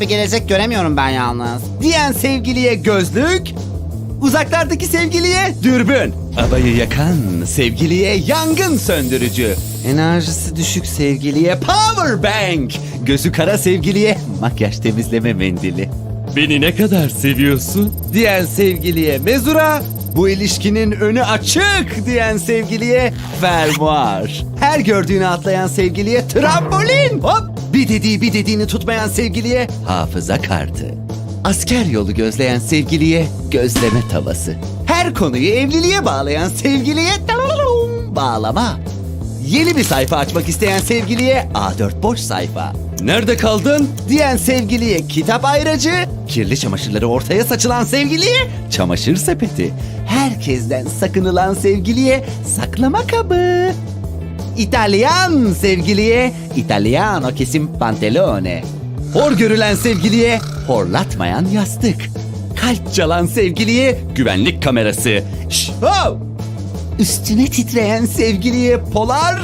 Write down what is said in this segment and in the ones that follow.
bir gelecek göremiyorum ben yalnız. Diyen sevgiliye gözlük, uzaklardaki sevgiliye dürbün. Abayı yakan sevgiliye yangın söndürücü. Enerjisi düşük sevgiliye power bank. Gözü kara sevgiliye makyaj temizleme mendili. Beni ne kadar seviyorsun? Diyen sevgiliye mezura, bu ilişkinin önü açık diyen sevgiliye fermuar. Her gördüğünü atlayan sevgiliye trambolin. Hop! Bir dediği bir dediğini tutmayan sevgiliye hafıza kartı. Asker yolu gözleyen sevgiliye gözleme tavası. Her konuyu evliliğe bağlayan sevgiliye bağlama. Yeni bir sayfa açmak isteyen sevgiliye A4 boş sayfa. Nerede kaldın? Diyen sevgiliye kitap ayracı, kirli çamaşırları ortaya saçılan sevgiliye çamaşır sepeti. Herkesten sakınılan sevgiliye saklama kabı. İtalyan sevgiliye Italiano kesim pantelone. Hor görülen sevgiliye horlatmayan yastık. Kalp çalan sevgiliye güvenlik kamerası. Ho! Üstüne titreyen sevgiliye polar.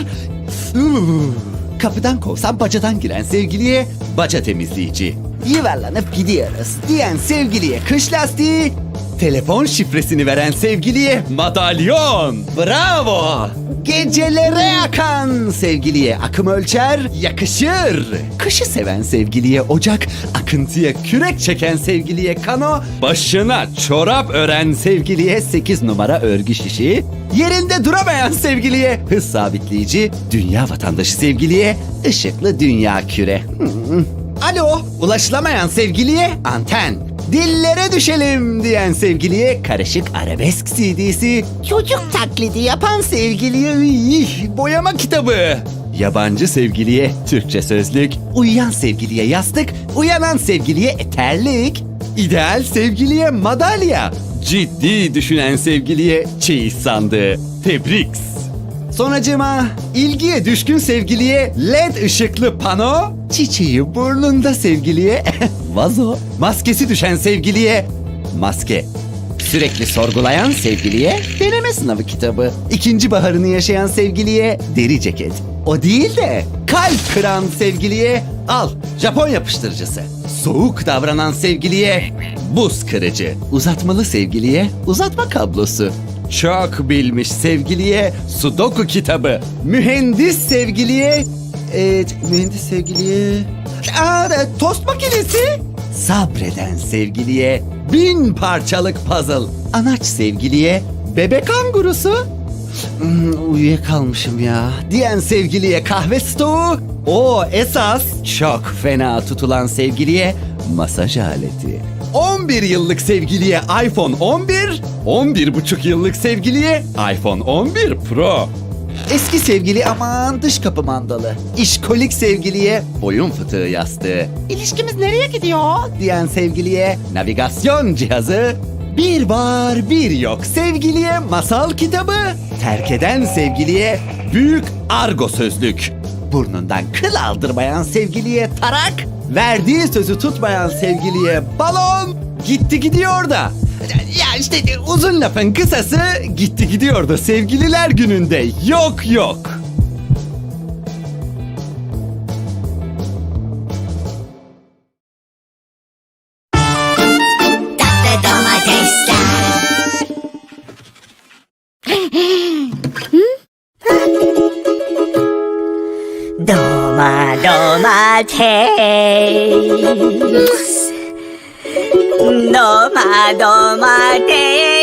Üuu. Kapıdan kovsam bacadan giren sevgiliye baca temizleyici. Yuvarlanıp gidiyoruz diyen sevgiliye kış lastiği. Telefon şifresini veren sevgiliye madalyon. Bravo. Gecelere akan sevgiliye akım ölçer yakışır. Kışı seven sevgiliye ocak, akıntıya kürek çeken sevgiliye kano, başına çorap ören sevgiliye 8 numara örgü şişi, yerinde duramayan sevgiliye hız sabitleyici, dünya vatandaşı sevgiliye ışıklı dünya küre. Alo, ulaşılamayan sevgiliye anten. Dillere düşelim diyen sevgiliye karışık arabesk CD'si. Çocuk taklidi yapan sevgiliye ıy, boyama kitabı. Yabancı sevgiliye Türkçe sözlük. Uyuyan sevgiliye yastık, uyanan sevgiliye eterlik. İdeal sevgiliye madalya. Ciddi düşünen sevgiliye çeyiz sandığı. Tebrik. Sonracıma ilgiye düşkün sevgiliye led ışıklı pano, çiçeği burnunda sevgiliye vazo, maskesi düşen sevgiliye maske. Sürekli sorgulayan sevgiliye deneme sınavı kitabı. İkinci baharını yaşayan sevgiliye deri ceket. O değil de kalp kıran sevgiliye al Japon yapıştırıcısı. Soğuk davranan sevgiliye buz kırıcı. Uzatmalı sevgiliye uzatma kablosu. Çok bilmiş sevgiliye sudoku kitabı. Mühendis sevgiliye... E, mühendis sevgiliye... Aa, e, tost makinesi. Sabreden sevgiliye bin parçalık puzzle. Anaç sevgiliye bebek kangurusu. Hmm, uyuyakalmışım ya. Diyen sevgiliye kahve stoğu. O esas çok fena tutulan sevgiliye masaj aleti. 11 yıllık sevgiliye iPhone 11, 11 buçuk yıllık sevgiliye iPhone 11 Pro. Eski sevgili aman dış kapı mandalı. İşkolik sevgiliye boyun fıtığı yastığı. İlişkimiz nereye gidiyor? Diyen sevgiliye navigasyon cihazı. Bir var bir yok sevgiliye masal kitabı. Terk eden sevgiliye büyük argo sözlük. Burnundan kıl aldırmayan sevgiliye tarak. Verdiği sözü tutmayan sevgiliye balon. Gitti gidiyor da. Ya işte uzun lafın kısası gitti gidiyor da sevgililer gününde yok yok. Tatlı domatesler. Doma domates. Doma domates.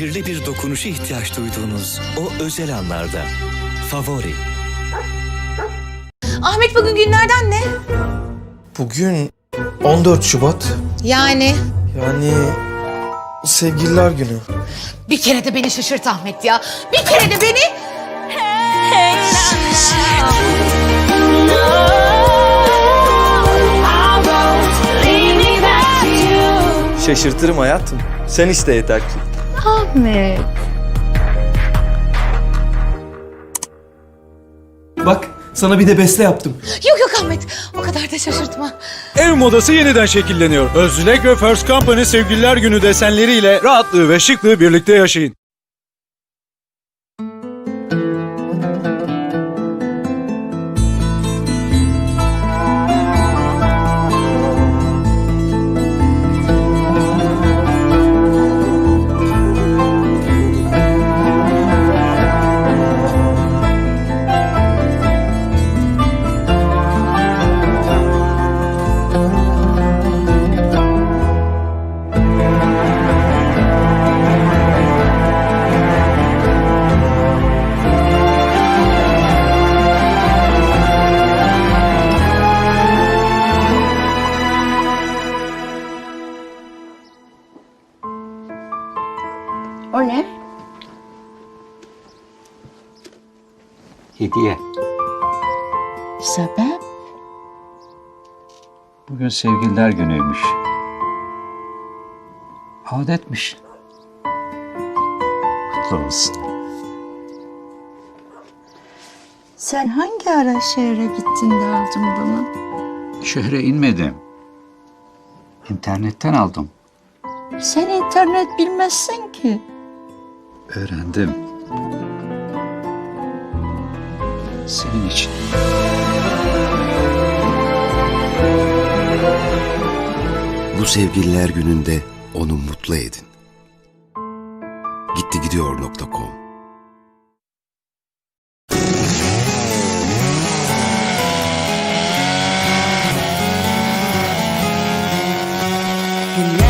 Sihirli bir dokunuşa ihtiyaç duyduğunuz o özel anlarda. Favori. Ahmet bugün günlerden ne? Bugün 14 Şubat. Yani Yani sevgililer günü. bir kere de beni şaşırt Ahmet ya. Bir kere de beni... Şaşırtırım hayatım. Sen iste yeter ki. Bak sana bir de beste yaptım. Yok yok Ahmet o kadar da şaşırtma. Ev modası yeniden şekilleniyor. Özlek ve First Company sevgililer günü desenleriyle rahatlığı ve şıklığı birlikte yaşayın. Bugün sevgililer günüymüş. Adetmiş. Kutlu olsun. Sen hangi ara şehre gittin de aldın bunu? Şehre inmedim. İnternetten aldım. Sen internet bilmezsin ki. Öğrendim. Senin için. Bu sevgililer gününde onu mutlu edin. Gittigidiyor.com Günlerden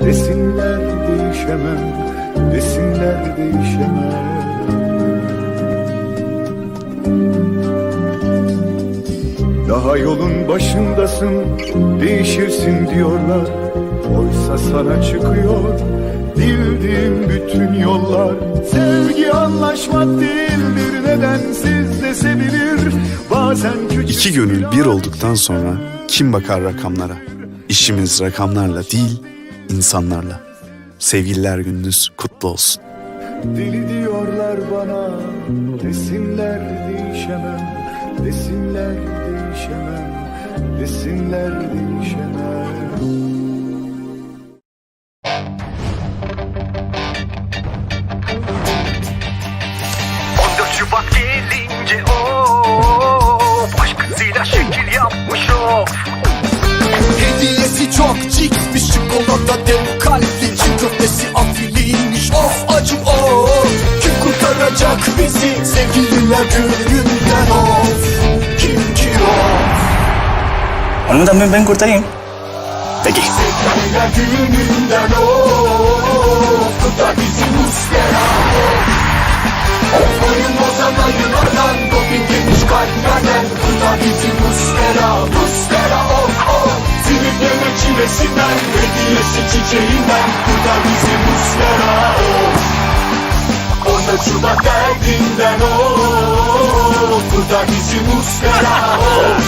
desinler değişemem, desinler değişemem. Daha yolun başındasın, değişirsin diyorlar. Oysa sana çıkıyor, bildiğim bütün yollar. Sevgi anlaşmak değildir, nedensiz de sevilir. Bazen küçük İki gönül bir olduktan sonra kim bakar rakamlara? İşimiz rakamlarla değil, insanlarla. Sevgililer gününüz kutlu olsun. Deli diyorlar bana Desinler değişemem Desinler değişemem Desinler değişemem bizi sevgililer gününden of Kim ki of Onu da ben, ben kurtarayım. Peki. Sevgililer gününden of Kurtar bizi muslera of Oyun bozan ayılardan Doping yemiş kalplerden Kurtar bizi muslera Muslera of of Sinirleme çilesinden Hediyesi çiçeğinden Kurtar bizi muslera of 14 Şubat derdinden of Kurtar bizi muslera of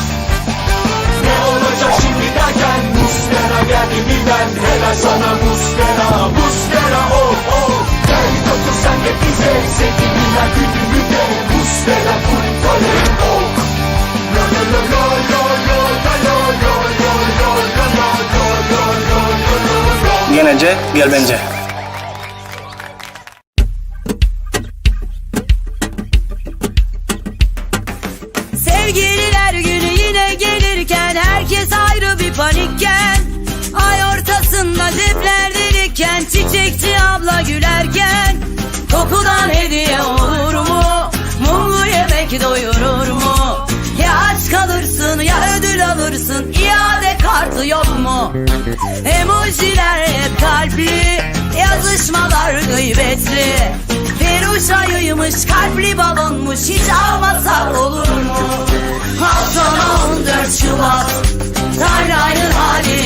ne olacak şimdi derken Muslera geldi birden Helal sana Muslera Muslera oh oh Gel dokun sen de bize Sevgililer günümüzde Muslera kontrolü oh Lo lo lo lo lo lo lo lo lo lo lo lo lo lo lo lo lo Genece gel bence. Mu? Emojiler hep kalpli Yazışmalar gıybetli Peruş ayıymış kalpli balonmuş Hiç almasak olur mu? Haftan 14 Şubat Timeline'ın haline